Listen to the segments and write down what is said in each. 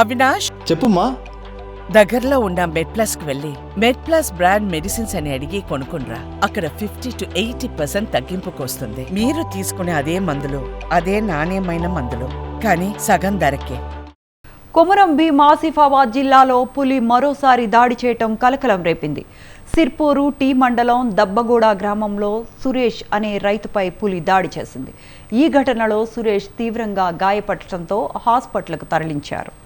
అవినాష్? చెప్పుమా దగ్గరలో ఉన్న మెడ్ ప్లస్కు వెళ్ళి మెడ్ ప్లస్ బ్రాండ్ మెడిసిన్స్ అని అడిగి కొనుక్కునరా అక్కడ ఫిఫ్టీ టు ఎయిటీ పర్సెంట్ తగ్గింపుకు వస్తుంది మీరు తీసుకునే అదే మందులు అదే నాణ్యమైన మందులు. కానీ సగం ధరకే. కొమరం భీం ఆసిఫాబాద్ జిల్లాలో పులి మరోసారి దాడి చేయటం కలకలం రేపింది. సిర్పూరు టీ మండలం దబ్బగూడ గ్రామంలో సురేష్ అనే రైతుపై పులి దాడి చేసింది. ఈ ఘటనలో సురేష్ తీవ్రంగా గాయపడటంతో హాస్పిటల్కు తరలించారు.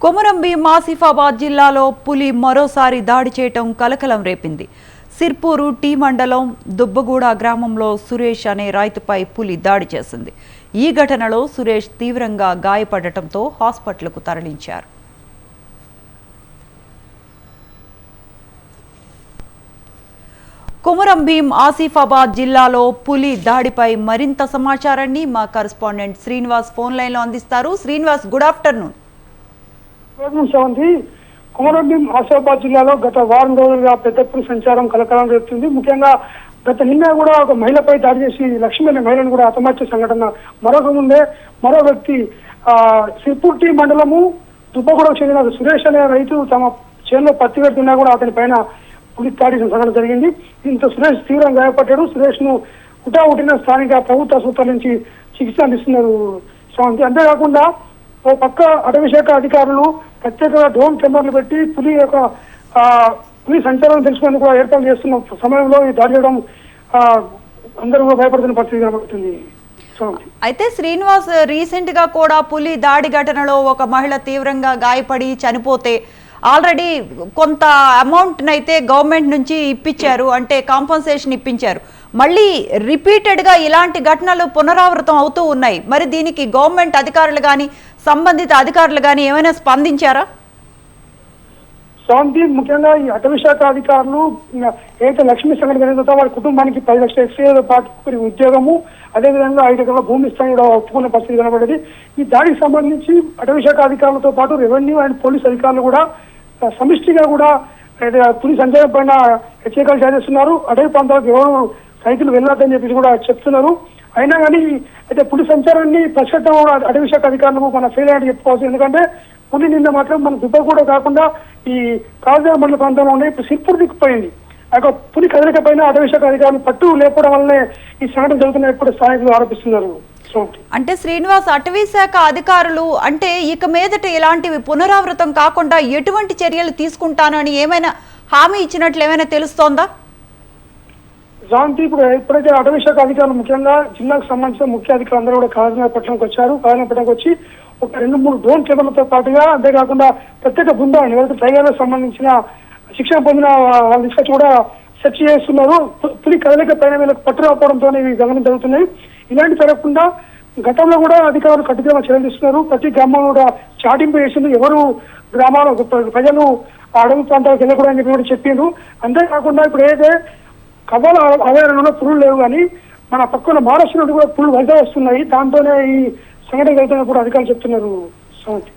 కొమురంబి భీం ఆసిఫాబాద్ జిల్లాలో పులి మరోసారి దాడి చేయటం కలకలం రేపింది. సిర్పూరు టీ మండలం దుబ్బగూడ గ్రామంలో సురేష్ అనే రైతుపై పులి దాడి చేసింది. ఈ ఘటనలో సురేష్ తీవ్రంగా గాయపడటంతో హాస్పిటల్కు తరలించారు. కొమురం భీం ఆసిఫాబాద్ జిల్లాలో పులి దాడిపై మరింత సమాచారాన్ని మా కరస్పాండెంట్ శ్రీనివాస్ ఫోన్ లైన్లో అందిస్తారు. Srinivas good afternoon. ఉంది కుమరంభీం ఆసిఫాబాద్ జిల్లాలో గత వారం రోజులుగా పెద్ద ఎత్తున సంచారం కలకలం రేపుతుంది ముఖ్యంగా గత నిన్న కూడా ఒక మహిళపై దాడి చేసి లక్ష్మి అనే మహిళను కూడా హతమార్చే సంఘటన మరొక ముందే మరో వ్యక్తి ఆ మండలము దుబ్బగూడకు చెందిన సురేష్ అనే రైతు తమ చేనులో పత్తి పెడుతున్నా కూడా అతని పైన పులి దాడి సంఘటన జరిగింది. దీంతో సురేష్ తీవ్రంగా గాయపడ్డాడు. సురేష్ను ఉటా ఉట్టిన స్థానిక ప్రభుత్వ ఆసుపత్రి నుంచి చికిత్స అందిస్తున్నారు శ్రవంతి అంతేకాకుండా ఓ పక్క అటవీ శాఖ అధికారులు ప్రత్యేకంగా డ్రోన్ కెమెరాలు పెట్టి పులి యొక్క పులి సంచారం తెలుసుకునేందుకు కూడా ఏర్పాటు చేస్తున్న సమయంలో ఈ దాడి చేయడం అందరూ భయపడుతున్న పరిస్థితి కనబడుతుంది. అయితే శ్రీనివాస్ రీసెంట్గా కూడా పులి దాడి ఘటనలో ఒక మహిళ తీవ్రంగా గాయపడి చనిపోతే ఆల్రెడీ కొంత అమౌంట్ అయితే గవర్నమెంట్ నుంచి ఇప్పించారు అంటే కాంపన్సేషన్ ఇప్పించారు. మళ్ళీ రిపీటెడ్గా ఇలాంటి ఘటనలు పునరావృతం అవుతూ ఉన్నాయి. మరి దీనికి గవర్నమెంట్ అధికారులు కానీ సంబంధిత అధికారులు కానీ ఏమైనా స్పందించారా? శాంతి ముఖ్యంగా ఈ అటవీ శాఖ అధికారులు ఏదైతే లక్ష్మీ సంఘటన జరిగిందో వాళ్ళ కుటుంబానికి పది లక్షల ఎక్స్రేతో పాటు ఉద్యోగము అదేవిధంగా ఐదు ఎకరాల భూమి ఇస్తాను కూడా ఒప్పుకున్న పరిస్థితి కనబడేది. ఈ దాడికి సంబంధించి అటవీ శాఖ అధికారులతో పాటు రెవెన్యూ అండ్ పోలీస్ అధికారులు కూడా సమిష్టిగా కూడా పులి సంచారం పైన హెచ్చరికలు చేస్తున్నారు. అటవీ ప్రాంతాలకు ఎవరు రైతులు వెళ్ళొద్దని చెప్పేసి కూడా చెప్తున్నారు. అయినా కానీ అయితే పులి సంచారాన్ని ప్రశ్న అటవీ శాఖ అధికారులకు మన ఫెయిల్ అయ్యి చెప్పుకోవచ్చు ఎందుకంటే పులి నిన్న మాత్రం మన దుబ్బ కూడా కాకుండా ఈ కాజా మండల ప్రాంతంలో ఉండే ఇప్పుడు సిర్పూర్ దిక్కుపోయింది. ఆ యొక్క పులి కదలిక పైన అటవీ శాఖ అధికారులు పట్టు లేకపోవడం వల్లనే ఈ సంఘటన జరుగుతున్న కూడా స్థానికులు ఆరోపిస్తున్నారు. అంటే శ్రీనివాస్ అటవీ శాఖ అధికారులు అంటే ఇక మీదట ఇలాంటివి పునరావృతం కాకుండా ఎటువంటి చర్యలు తీసుకుంటానని ఏమైనా హామీ ఇచ్చినట్లు ఏమైనా తెలుస్తోందా? జాంతి ఇప్పుడు ఎప్పుడైతే అటవీ శాఖ అధికారులు ముఖ్యంగా జిల్లాకు సంబంధించిన ముఖ్య అధికారులు అందరూ కూడా కాకినాడపట్నంకి వచ్చారు. కాకినాడపట్నంకి వచ్చి ఒక రెండు మూడు డ్రోన్ కెమెరాలతో పాటుగా అంతేకాకుండా ప్రత్యేక బృందాన్ని ఎవరైతే టైగర్లకు సంబంధించిన శిక్షణ పొందిన వాళ్ళ తీసుకొచ్చి కూడా సెర్చ్ చేస్తున్నారు. పులి కదలిక పైన వీళ్ళకి పట్టు రాకపోవడంతో ఇవి గమనం జరుగుతున్నాయి. ఇలాంటి జరగకుండా గతంలో కూడా అధికారులు కట్టుదల చర్యలు తీసుకున్నారు. ప్రతి గ్రామంలో కూడా చాటింపు చేసింది ఎవరు గ్రామాల ప్రజలు అడవి ప్రాంతాలకు వెళ్ళకూడదని చెప్పి కూడా చెప్పిండ్రు అంతేకాకుండా ఇప్పుడు ఏదైతే కవ్వాల అవేరణలో పురులు లేవు కానీ మన పక్కన మహారాష్ట్ర నుండి కూడా పురులు వలస వస్తున్నాయి దాంతోనే ఈ సంఘటన జరుగుతున్న కూడా అధికారులు చెప్తున్నారు.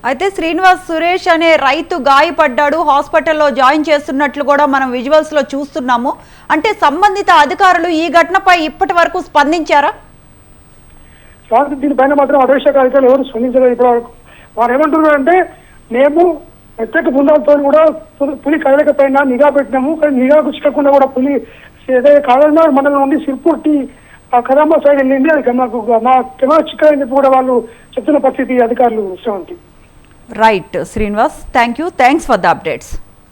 అయితే శ్రీనివాస్ సురేష్ అనే రైతు గాయపడ్డాడు. హాస్పిటల్లో జాయిన్ చేస్తున్నట్లు కూడా మనం విజువల్స్లో చూస్తున్నాము. అంటే సంబంధిత అధికారులు ఈ ఘటనపై ఇప్పటి వరకు స్పందించారా? దీనిపైన మాత్రం అటవీ శాఖ అధికారులు ఎవరు స్పందించలేదు ఇప్పటి వరకు. వారు ఏమంటున్నారు అంటే మేము ప్రత్యేక బృందాలతో కూడా పులి- పులి కదలిక పైన నిఘా పెట్టినాము. కానీ నిఘాకు చిక్కకుండా కూడా పులి ఏదైతే కాదన్నారు మండలం నుండి సిర్పూర్ టీ కదంబ సైడ్ వెళ్ళింది అది మాకు మా కెమెరా చిక్కని కూడా వాళ్ళు చెప్తున్న పరిస్థితి అధికారులు Sravanthi right Srinivas thank you thanks for the updates